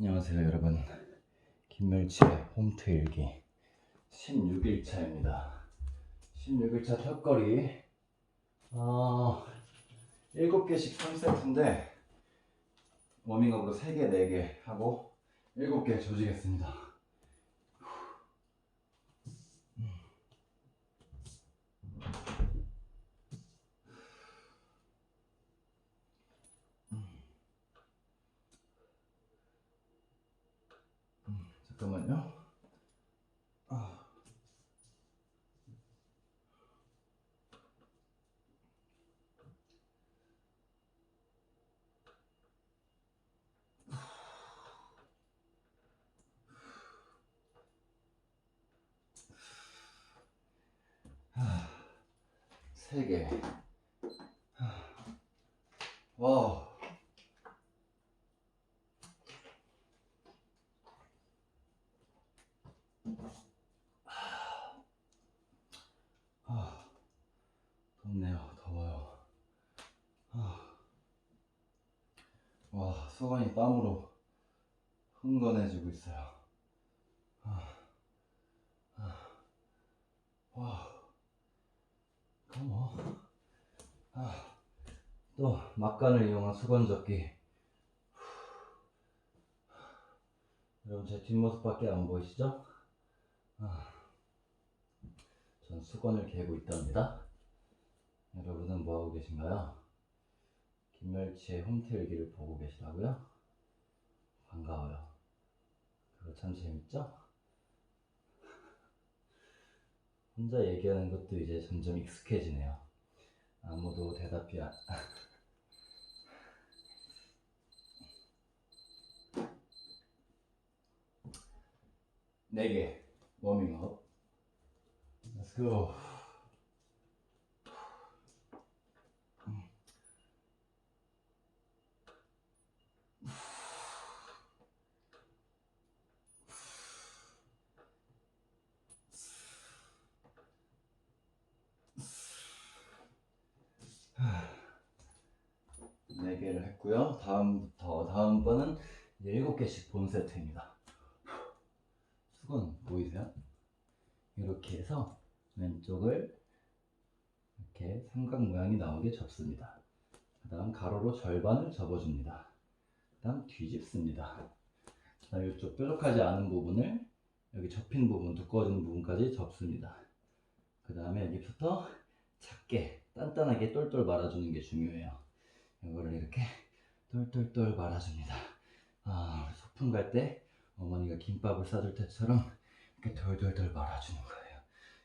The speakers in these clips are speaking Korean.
안녕하세요 여러분. 김멸치의 홈트 일기 16일차입니다. 16일차 턱걸이. 어, 7개씩 3세트인데 워밍업으로 3개 4개 하고 7개 조지겠습니다 잠깐만요 아. 세 개. 와. 아, 덥네요. 더워요. 아. 와, 수건이 땀으로 흥건해지고 있어요. 아. 아. 와. 어머. 아. 또 막간을 이용한 수건접기. 여러분 제 뒷모습밖에 안 보이시죠? 아. 전 수건을 개고 있답니다. 여러분은 뭐하고 계신가요? 김멸치의 홈트일기를 보고 계시다고요? 반가워요. 그거 참 재밌죠? 혼자 얘기하는 것도 이제 점점 익숙해지네요. 아무도 대답이 안... 네개 워밍업. Let's. 7개씩 본 세트입니다. 수건 보이세요? 이렇게 해서 왼쪽을 이렇게 삼각 모양이 나오게 접습니다. 그 다음 가로로 절반을 접어줍니다. 그 다음 뒤집습니다. 그 다음 이쪽 뾰족하지 않은 부분을 여기 접힌 부분, 두꺼워진 부분까지 접습니다. 그 다음에 여기부터 작게 단단하게 똘똘 말아주는 게 중요해요. 이거를 이렇게 똘똘똘 말아줍니다. 아, 소풍 갈 때 어머니가 김밥을 싸줄 때처럼 이렇게 돌돌돌 말아주는 거예요.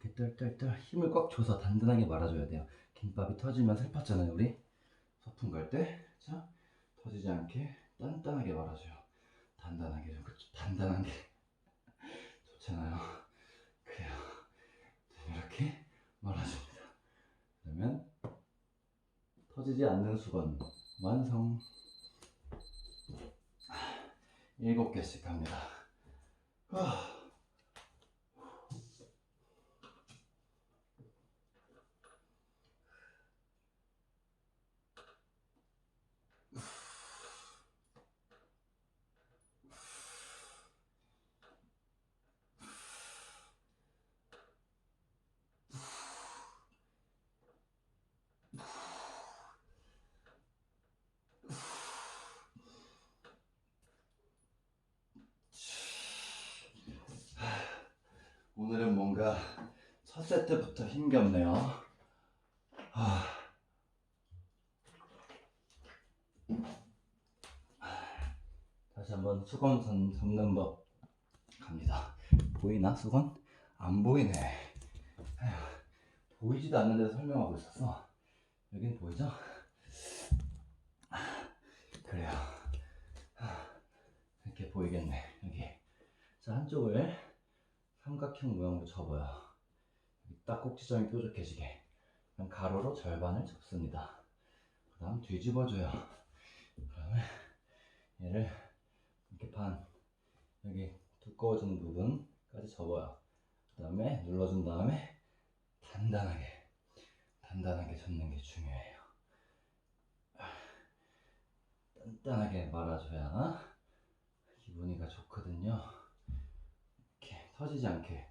이렇게 똘똘똘 힘을 꽉 줘서 단단하게 말아줘야 돼요. 김밥이 터지면 슬펐잖아요, 우리. 소풍 갈 때, 자, 터지지 않게 단단하게 말아줘요. 단단하게 좀 그렇죠. 단단한 게 좋잖아요. 그래요. 이렇게 말아줍니다. 그러면 터지지 않는 수건 완성. 일곱 개씩 합니다. 아. 오늘은 뭔가 첫 세트부터 힘겹네요. 아. 다시 한번 수건 선, 접는 법 갑니다. 보이나 수건? 안 보이네. 아휴, 보이지도 않는 데서 설명하고 있었어. 여긴 보이죠? 아, 그래요. 아, 이렇게 보이겠네. 여기. 자 한쪽을 삼각형 모양으로 접어요. 딱 꼭지점이 뾰족해지게. 가로로 절반을 접습니다. 그 다음 뒤집어줘요. 그러면 얘를 이렇게 반, 여기 두꺼워지는 부분까지 접어요. 그 다음에 눌러준 다음에 단단하게, 단단하게 접는 게 중요해요. 단단하게 말아줘야 기분 터지지 않게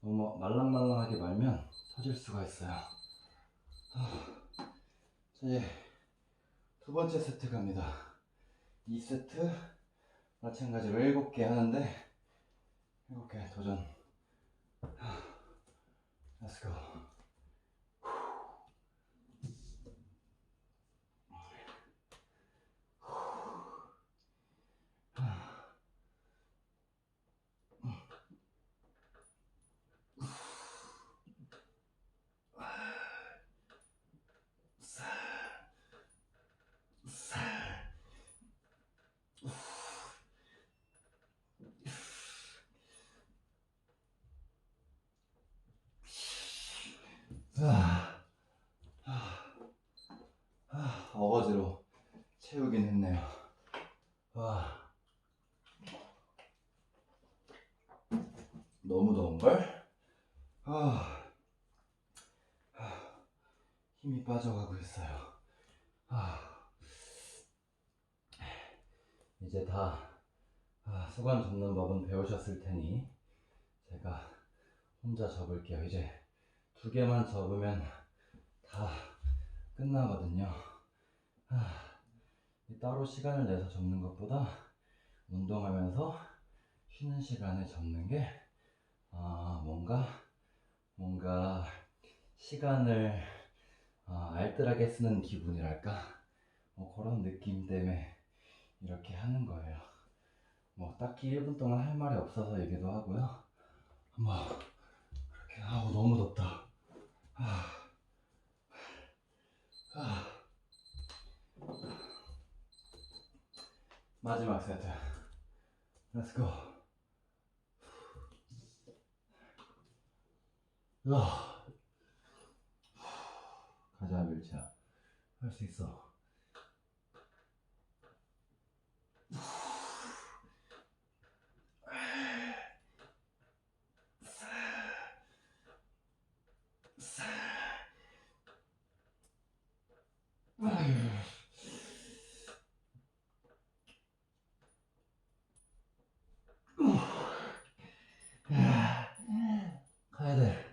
너무 말랑말랑하게 말면 터질 수가 있어요. 아, 자, 이제 두 번째 세트 갑니다. 이 세트 마찬가지로 7개 하는데 7개 도전. 하, Let's go. 아, 아, 아, 어거지로 채우긴 했네요. 와, 너무 더운걸? 아, 아, 힘이 빠져가고 있어요. 아, 이제 다 아, 수건 접는 법은 배우셨을 테니 제가 혼자 접을게요. 이제 두 개만 접으면 다 끝나거든요. 따로 시간을 내서 접는 것보다 운동하면서 쉬는 시간에 접는 게 아, 뭔가 뭔가 시간을 아, 알뜰하게 쓰는 기분이랄까 뭐 그런 느낌 때문에 이렇게 하는 거예요. 뭐 딱히 1분 동안 할 말이 없어서 얘기도 하고요. 뭐 그렇게 아우 너무 덥다. 아, 아. 마지막 세트. Let's. 아. 가자 밀차. 할수 있어. 가야 돼.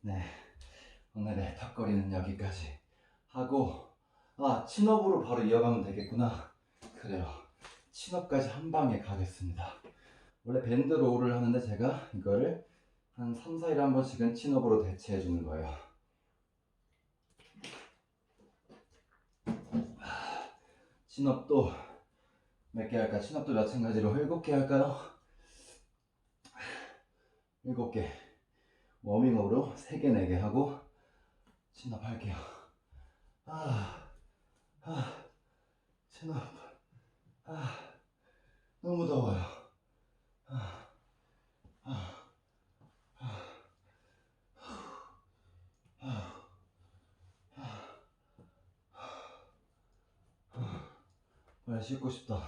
네, 오늘의 턱걸이는 여기까지 하고 아 친업으로 바로 이어가면 되겠구나. 그래요. 친업까지 한 방에 가겠습니다. 원래 밴드 로우를 하는데 제가 이거를 한 3, 4일에 한 번씩은 친업으로 대체해 주는 거예요. 친업도 몇 개 할까? 친업도 마찬가지로 7개 할까요? 7개. 워밍업으로 3개, 4개 하고 친업 할게요. 아, 아, 친업. 아, 너무 더워요. 아, 아, 아, 아, 빨리 씻고 싶다.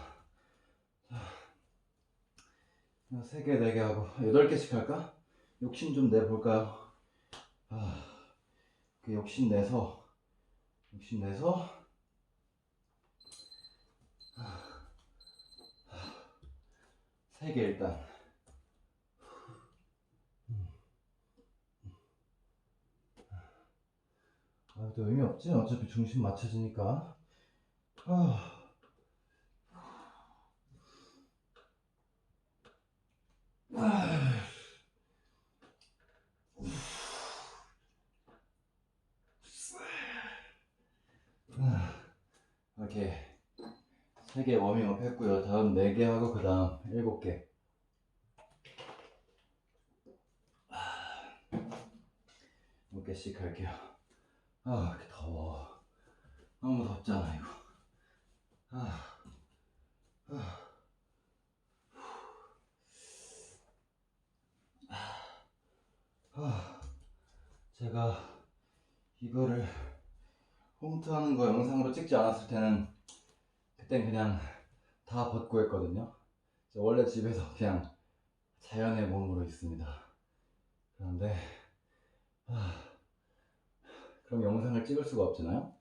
자, 세 개, 네 개 하고 여덟 개씩 할까? 욕심 좀 내볼까요? 아, 그 욕심 내서 욕심 내서 세개 일단. 아, 또 의미 없지? 어차피 중심 맞춰지니까. 아. 3개 워밍업 했고요. 다음 4개 하고 그 다음 7개. 아, 몇 개씩 할게요. 아, 이렇게 더워. 너무 덥잖아, 이거. 아, 아. 아 제가 이거를 홈트하는 거 영상으로 찍지 않았을 때는 그땐 그냥 다 벗고 했거든요. 저 원래 집에서 그냥 자연의 몸으로 있습니다. 그런데 아, 그럼 영상을 찍을 수가 없잖아요.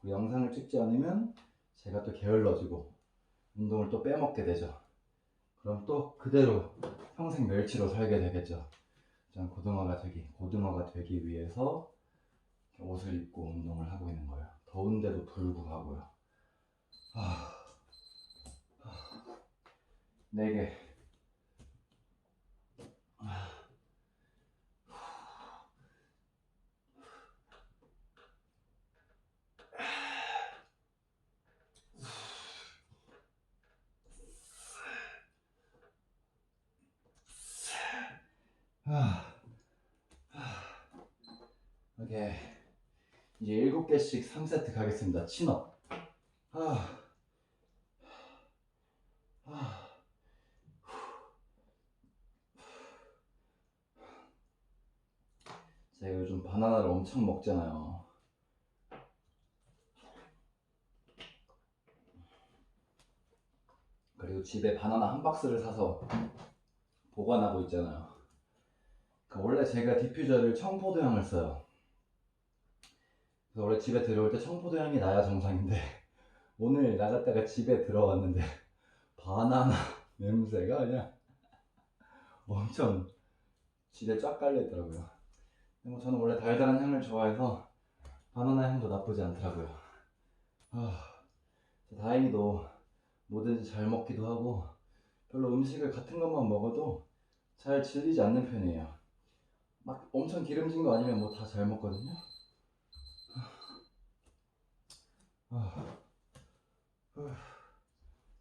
그 영상을 찍지 않으면 제가 또 게을러지고 운동을 또 빼먹게 되죠. 그럼 또 그대로 평생 멸치로 살게 되겠죠. 저는 고등어가 되기, 고등어가 되기 위해서 옷을 입고 운동을 하고 있는 거예요. 더운데도 불구하고요. 아, 아, 네 개. 아. 아, 아, 오케이. 이제 일곱 개씩 3세트 가겠습니다. 친업. 아, 아, 제가 요즘 바나나를 엄청 먹잖아요. 그리고 집에 바나나 한 박스를 사서 보관하고 있잖아요. 그 원래 제가 디퓨저를 청포도향을 써요. 그래서 원래 집에 들어올 때 청포도향이 나야 정상인데 오늘 나갔다가 집에 들어왔는데 바나나 냄새가 그냥 엄청 집에 쫙 깔려 있더라고요. 뭐 저는 원래 달달한 향을 좋아해서 바나나 향도 나쁘지 않더라고요. 아, 다행히도 뭐든지 잘 먹기도 하고 별로 음식을 같은 것만 먹어도 잘 질리지 않는 편이에요. 막 엄청 기름진 거 아니면 뭐 다 잘 먹거든요. 아, 아,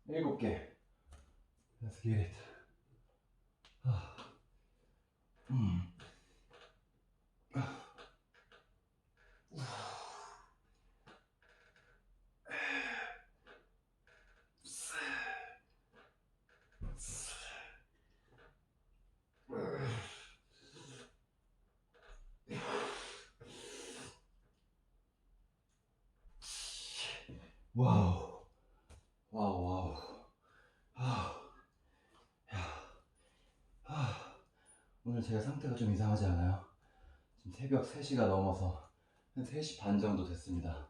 일곱 개. Let's get it. 아, 음. 와우. 와우, 와우. 아, 야, 아, 오늘 제가 상태가 좀 이상하지 않아요? 지금 새벽 3시가 넘어서 한 3시 반 정도 됐습니다.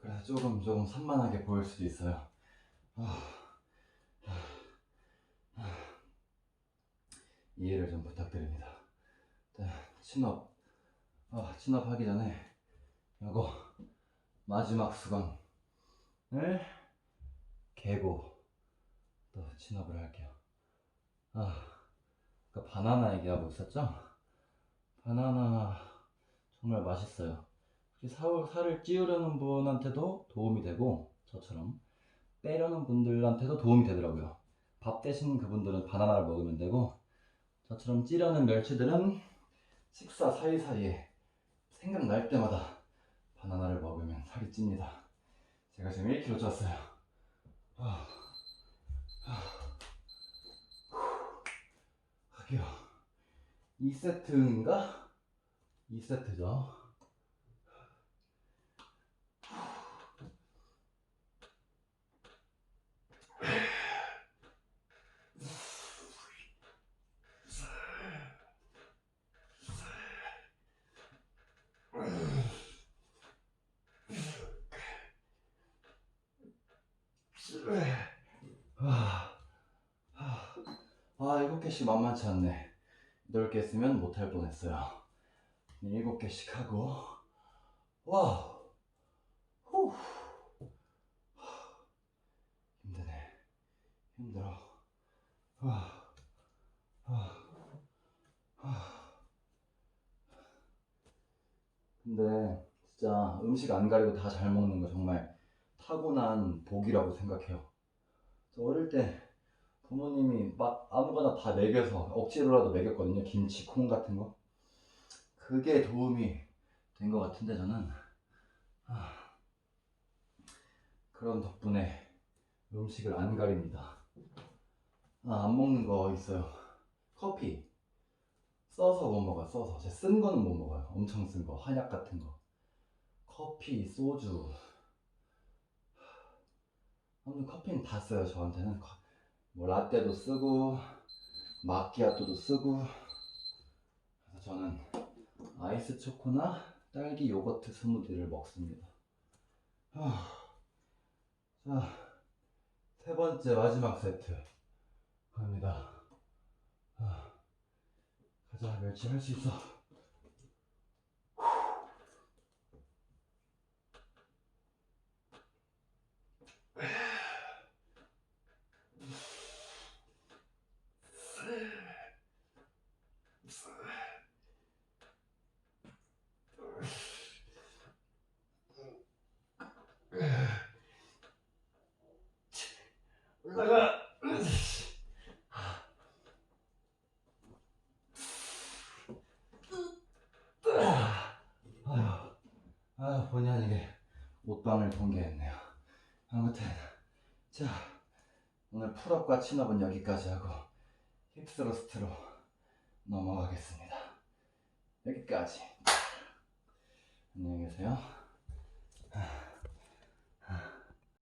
그래서 조금, 조금 산만하게 보일 수도 있어요. 아. 이해를 좀 부탁드립니다. 자, 친업. 아, 친업하기 전에, 요거, 마지막 수강. 을 개고 또 진업을 할게요. 아, 그 바나나 얘기하고 있었죠? 바나나 정말 맛있어요. 살, 살을 찌우려는 분한테도 도움이 되고 저처럼 빼려는 분들한테도 도움이 되더라고요. 밥 대신 그분들은 바나나를 먹으면 되고 저처럼 찌려는 멸치들은 식사 사이사이에 생각날 때마다 바나나를 먹으면 살이 찝니다. 제가 지금 1kg 쪘어요. 아, 아, 후, 할게요. 2세트인가? 2세트죠. 7개씩 만만치 않네. 8개 쓰면 못할 뻔했어요. 7개씩 하고. 와우. 후. 힘드네. 힘들어. 와 아, 아. 근데 진짜 음식 안 가리고 다 잘 먹는 거 정말 타고난 복이라고 생각해요. 저 어릴 때 부모님이 막 아무거나 다 먹여서 억지로라도 먹였거든요. 김치, 콩 같은 거. 그게 도움이 된 것 같은데 저는 아, 그런 덕분에 음식을 안 가립니다. 아, 안 먹는 거 있어요. 커피. 써서 못 먹어요. 써서. 제가 쓴 거는 못 먹어요. 엄청 쓴 거. 한약 같은 거. 커피, 소주. 아무튼 커피는 다 써요. 저한테는. 커- 뭐 라떼도 쓰고 마키아토도 쓰고 그래서 저는 아이스 초코나 딸기 요거트 스무디를 먹습니다. 아, 자, 세 번째 마지막 세트 갑니다. 아, 가자, 멸치 할 수 있어. 아휴, 아 본의 아니게 옷방을 공개했네요. 아무튼 자 오늘 풀업과 친업은 여기까지 하고 힙스러스트로 넘어가겠습니다. 여기까지. 안녕히 계세요.